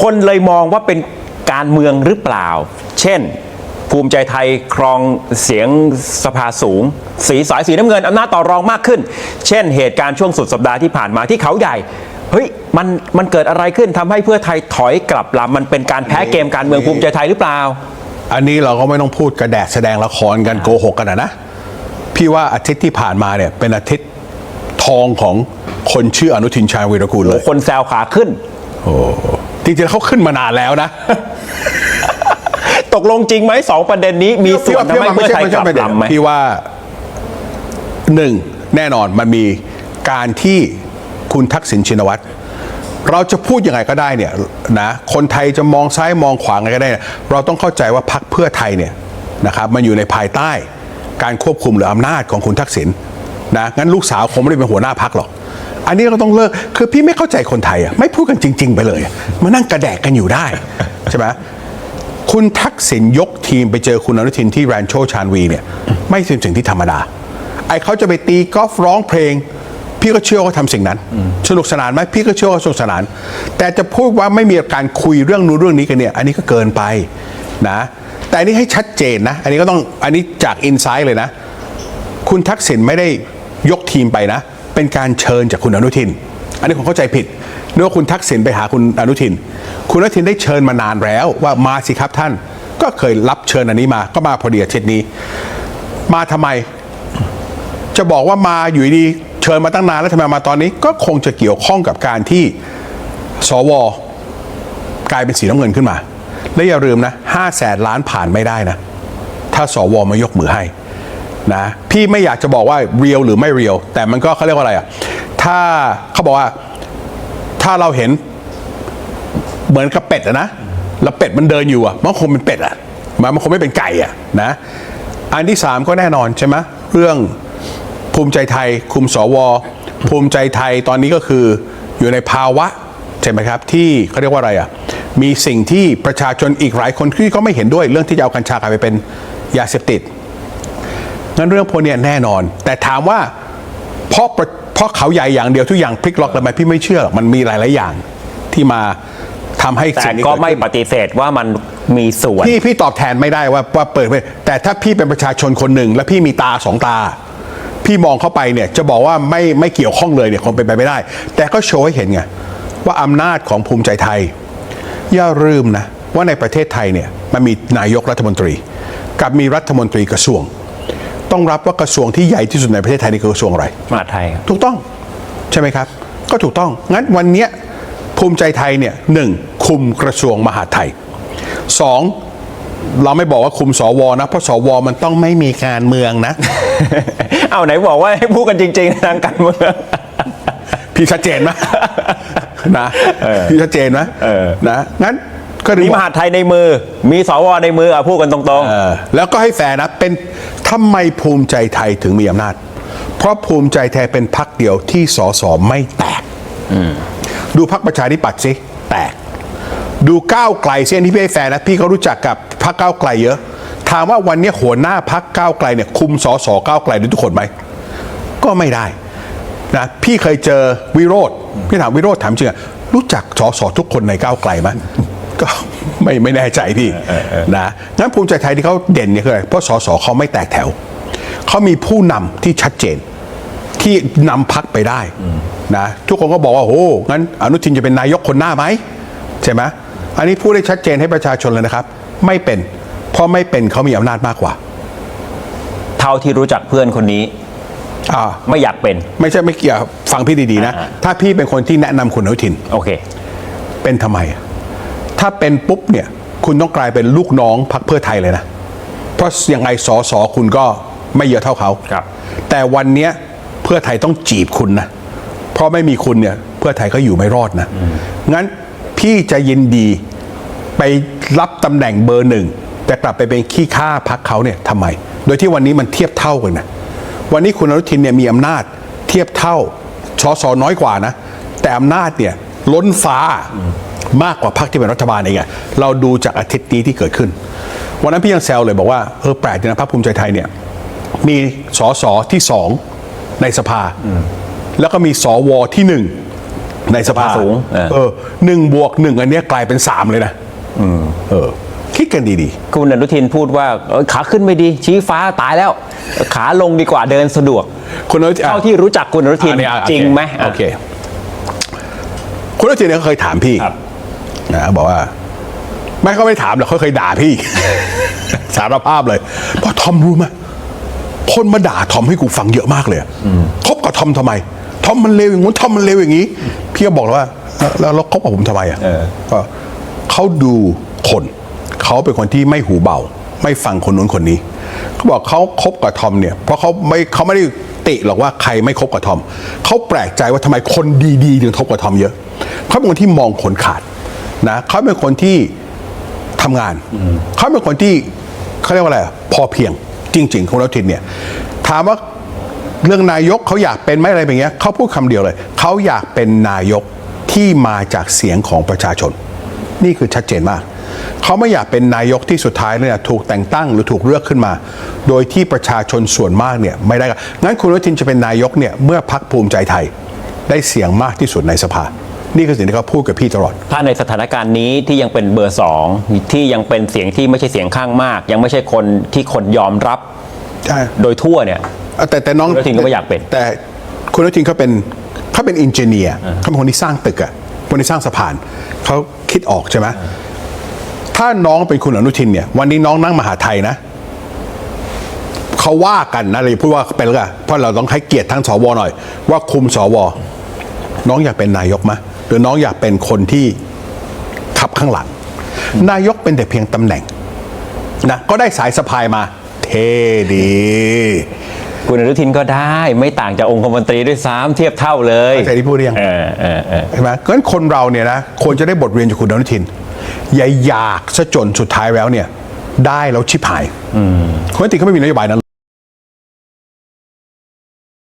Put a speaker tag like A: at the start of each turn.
A: คนเลยมองว่าเป็นการเมืองหรือเปล่า เช่น ภูมิใจไทยครองเสียงสภาสูง สีสายสีน้ำเงินอำนาจต่อรองมากขึ้น เช่น เหตุการณ์ช่วงสุดสัปดาห์ที่ผ่านมาที่เขาใหญ่เฮ้ยมันมันเกิดอะไรขึ้นทำให้เพื่อไทยถอยกลับลำมันเป็นการแพ้เกมการเมืองภูมิใจไทยหรือเปล่า
B: อันนี้เราก็ไม่ต้องพูดกระแดดแสดงละครกันโกหกกันอะนะพี่ว่าอาทิตย์ที่ผ่านมาเนี่ยเป็นอาทิตย์ทองของคนชื่ออนุทินชาญวีรกูลเลย
A: คนแซวขาขึ้น
B: จริงๆเขาขึ้นมานานแล้วนะ
A: ตกลงจริงไหมสองประเด็นนี้มีส่วนทำให้เพื่อไทยกลับลำไหม
B: พี่ว่าหนึ่งแน่นอนมันมีการที่คุณทักษิณชินวัตรเราจะพูดยังไงก็ได้เนี่ยนะคนไทยจะมองซ้ายมองขวาไงก็ได้เนี่ยเราต้องเข้าใจว่าพักเพื่อไทยเนี่ยนะครับมันอยู่ในภายใต้การควบคุมหรืออำนาจของคุณทักษิณนะงั้นลูกสาวคงไม่ได้เป็นหัวหน้าพักหรอก อันนี้เราต้องเลิกคือพี่ไม่เข้าใจคนไทยอะไม่พูดกันจริง ๆ ไปเลย มานั่งกระแดกกันอยู่ได้ ใช่ไหมคุณทักษิณยกทีมไปเจอคุณอนุทินที่แรนโชชานวีเนี่ย ไม่ใช่สิ่งที่ธรรมดา ไอเขาจะไปตีกอล์ฟร้องเพลง พี่ก็เชื่อว่าเขาทำสิ่งนั้น สนุกสนานไหมพี่ก็เชื่อว่าสนุกสนาน แต่จะพูดว่าไม่มีการคุยเรื่องนู้นเรื่องนี้กันเนี่ย อันนี้ก็เกินไปนะ แต่อันนี้ให้ชัดเจนนะ อันนี้ก็ต้องอันนี้จากอินไซต์เลยนะ คุณทักษิณไม่ได้ยกทีมไปนะ เป็นการเชิญจากคุณอนุทิน อันนี้ผมเข้าใจผิดนึกว่าคุณทักษิณไปหาคุณอนุทิน คุณอนุทินได้เชิญมานานแล้วว่ามาสิครับท่าน ก็เคยรับเชิญอันนี้มา ก็มาพอดีอาทิตย์นี้ มาทำไม จะบอกว่ามาอยู่ดีเชิญมาตั้งนานแล้วทำไมมาตอนนี้ ก็คงจะเกี่ยวข้องกับการที่สวกลายเป็นสีน้ำเงินขึ้นมา และอย่าลืมนะห้าแสนล้านผ่านไม่ได้นะ ถ้าสวมายกมือให้ นะพี่ไม่อยากจะบอกว่าเรียลหรือไม่เรียลแต่มันก็เขาเรียกว่าอะไรอะถ้าเขาบอกว่าถ้าเราเห็นเหมือนกับเป็ดอะนะแล้วเป็ดมันเดินอยู่อะมันคงเป็นเป็ดอะมันมันคงไม่เป็นไก่อะนะอันที่สามก็แน่นอนใช่ไหมเรื่องภูมิใจไทยคุมสว ภูมิใจไทยตอนนี้ก็คืออยู่ในภาวะใช่ไหมครับที่เขาเรียกว่าอะไรอะมีสิ่งที่ประชาชนอีกหลายคนที่เขาไม่เห็นด้วยเรื่องที่จะเอากัญชากลายไปเป็นยาเสพติด งั้นเรื่องพวกเนี้ยแน่นอน แต่ถามว่าเพราะประเพราะเขาใหญ่อย่างเดียวทุกอย่างพลิกล็อกเลยไหมพี่ไม่เชื่อหรอกมันมีหลายๆอย่างที่มาทำให้
A: แต่
B: สิ่งนี้
A: ก็
B: เดขึ้น
A: ไม่ปฏิเสธว่ามันมีส่วน
B: พี่พี่ตอบแทนไม่ได้ว่าว่าเปิดไปแต่ถ้าพี่เป็นประชาชนคนหนึ่ง และพี่มีตาสองตา พี่มองเข้าไปเนี่ยจะบอกว่าไม่ไม่เกี่ยวข้องเลยเนี่ยคงเป็นไปไม่ได้ แต่ก็โชว์ให้เห็นไงว่าอำนาจของภูมิใจไทย อย่าลืมนะว่าในประเทศไทยเนี่ยมันมีนายกรัฐมนตรี กับมีรัฐมนตรีกระทรวง ต้องรับว่ากระทรวงที่ใหญ่ที่สุดในประเทศไทยนี่คือกระทรวงอะไร
A: มหาดไทยครับ
B: ถูกต้องใช่ไหมครับ ก็ถูกต้อง งั้นวันเนี้ยภูมิใจไทยเนี่ยหนึ่งคุมกระทรวงมหาดไทยสองเราไม่บอกว่าคุมสวนะ เพราะสวมันต้องไม่มีการเมืองนะ
A: เอาไหนบอกว่าให้พูดกันจริงๆในทางการเมือง
B: พี่ชัดเจนไหมนะพี่ชัดเจนไหมนะงั้น ก็ถึง
A: มี
B: บ
A: ม
B: อก
A: หาดไทยในมือ มีสวในมืออะพูดกันตรง
B: เออแล้วก็ให้แฟร์นะเป็นทำไมภูมิใจไทยถึงมีอำนาจ เพราะภูมิใจไทยเป็นพักเดียวที่สสไม่แตกดูพักประชาธิปัตย์สิแตก ดูก้าวไกลเส้นที่พี่ให้แฟร์นะพี่เขารู้จักกับพักก้าวไกลเยอะ ถามว่าวันนี้หัวหน้าพักก้าวไกลเนี่ยคุมสสก้าวไกลด้วยทุกคนไหม ก็ไม่ได้นะพี่เคยเจอวิโรธพี่ถามวิโรธถามจริงอะรู้จักสสทุกคนในก้าวไกลไหม ก็ไม่ไม่แน่ใจพี่นะงั้นภูมิใจไทยที่เขาเด่นเนี่ยคืออะไรเพราะสสเขาไม่แตกแถว เขามีผู้นำที่ชัดเจนที่นำพักไปได้นะทุกคนก็บอกว่าโอ้งั้นอนุทินจะเป็นนายกคนหน้าไหมใช่ไหมอันนี้พูดได้ชัดเจนให้ประชาชนเลยนะครับ ไม่เป็น เพราะไม่เป็นเขามีอำนาจมากกว่า
A: ๆเท่าที่รู้จักเพื่อนคนนี้
B: อ่า
A: ไม่อยากเป็น
B: ไม่ใช่ไม่เกี่ยวฟังพี่ดีๆนะ
A: อ่า
B: ถ้าพี่เป็นคนที่แนะนำคุณอนุทิน
A: โอเค
B: เป็นทำไม ถ้าเป็นปุ๊บเนี่ยคุณต้องกลายเป็นลูกน้องพักเพื่อไทยเลยนะ เพราะยังไงสอสอคุณก็ไม่เยอะเท่าเขา
A: ครับ
B: แต่วันเนี้ยเพื่อไทยต้องจีบคุณนะ เพราะไม่มีคุณเนี่ยเพื่อไทยก็อยู่ไม่รอดนะ งั้นพี่จะยินดีไปรับตำแหน่งเบอร์หนึ่งแต่กลับไปเป็นขี้ข้าพักเขาเนี่ยทำไม โดยที่วันนี้มันเทียบเท่ากันนะ วันนี้คุณอนุทินเนี่ยมีอำนาจเทียบเท่าชอสอน้อยกว่านะ แต่อำนาจเนี่ยล้นฟ้า มากกว่าพรรคที่เป็นรัฐบาลเองอะเราดูจากอาทิตย์นี้ที่เกิดขึ้น วันนั้นพี่ยังแซวเลยบอกว่าเออแปลกดีนะพรรคภูมิใจไทยเนี่ยมีสอสอที่สองในสภา แล้วก็มีสวที่หนึ่งในสภา
A: สูงเออ
B: เออหนึ่งบวกหนึ่งอันเนี้ยกลายเป็นสามเลยนะเออ คิดกันดี
A: คุณอนุทินพูดว่าเอ้ยขาขึ้นไม่ดี ชี้ฟ้าตายแล้ว ขาลงดีกว่าเดินสะดวก
B: ๆคุณอนุทิน
A: เท่าที่รู้จักคุณอนุทิน
B: อันนี้อะ
A: จริงไหม
B: โอเค คุณอนุทินเนี่ยเขาเคยถามพี่
A: ครับ
B: นะบอกว่าไม่เขาไม่ถามหรอกเขาเคยด่าพี่ สารภาพเลยเพราะทอมรู้ไหมคนมาด่าทอมให้กูฟังเยอะมากเลยอะคบกับทอมทำไม ทอมมันเลวอย่างงู้นทอมมันเลวอย่างนี้ พี่ก็บอกแล้วว่า แล้วแล้วแล้วคบกับผมทำไมอะ
A: เออ
B: ก็เขาดูคนเขาเป็นคนที่ไม่หูเบา ไม่ฟังคนนู้นคนนี้เขาบอกเขาคบกับทอมเนี่ย เพราะเขาไม่เขาไม่ได้ติหรอกว่าใครไม่คบกับทอมเขาแปลกใจว่าทำไมคนดีๆถึงคบกับทอมเยอะเขาเป็นคนที่มองคนขาด นะเขาเป็นคนที่ทำงาน เขาเป็นคนที่เขาเรียกว่าอะไรพอเพียงจริงๆคุณอนุทินเนี่ยถามว่าเรื่องนายกเขาอยากเป็นไหมอะไรแบบนี้เขาพูดคำเดียวเลย เขาอยากเป็นนายกที่มาจากเสียงของประชาชน นี่คือชัดเจนมาก เขาไม่อยากเป็นนายกที่สุดท้ายเนี่ยถูกแต่งตั้งหรือถูกเลือกขึ้นมา โดยที่ประชาชนส่วนมากเนี่ยไม่ได้กันงั้นคุณอนุทินจะเป็นนายกเนี่ยเมื่อพักภูมิใจไทย ได้เสียงมากที่สุดในสภา นี่คือสิ่งที่เขาพูดกับพี่ตลอด
A: ถ้าในสถานการณ์นี้ที่ยังเป็นเบอร์สองที่ยังเป็นเสียงที่ไม่ใช่เสียงข้างมาก ยังไม่ใช่คนที่คนยอมรับ
B: ใช่
A: โดยทั่วเนี่ย
B: อะแต่แต่น้อง
A: คุณอนุทินก็ไม่อยากเป็น
B: แต่คุณอนุทินเขาเป็นเขาเป็นอินเจเนียร์เขาเป็นคนที่สร้างตึกอะคนที่สร้างสะพานเขาคิดออกใช่ไหมถ้าน้องเป็นคุณอนุทินเนี่ย วันนี้น้องนั่งมหาไทยนะเขาว่ากันนะเลยาพูดว่าเป็นแล้วกันเพราะเราต้องให้เกียรติทั้งสวหน่อย ว่าคุมสว น้องอยากเป็นนายกไหมหรือน้องอยากเป็นคนที่ขับข้างหลัง นายกเป็นแต่เพียงตำแหน่งนะก็ได้สายสะพายมา เท่ดี
A: คุณอนุทินก็ได้ไม่ต่างจากองคมนตรีด้วยซ้ำเทียบเท่าเลย
B: เข้าใจที่พูดหรือยัง
A: เออเออเออ
B: ใช่ไหมเพราะฉะนั้นคนเราเนี่ยนะควรจะได้บทเรียนจากคุณอนุทินอย่าอยากซะจนสุดท้ายแล้วเนี่ย ได้แล้วชิบหายคุณอนุทินเขาไม่มีนโยบายนั้น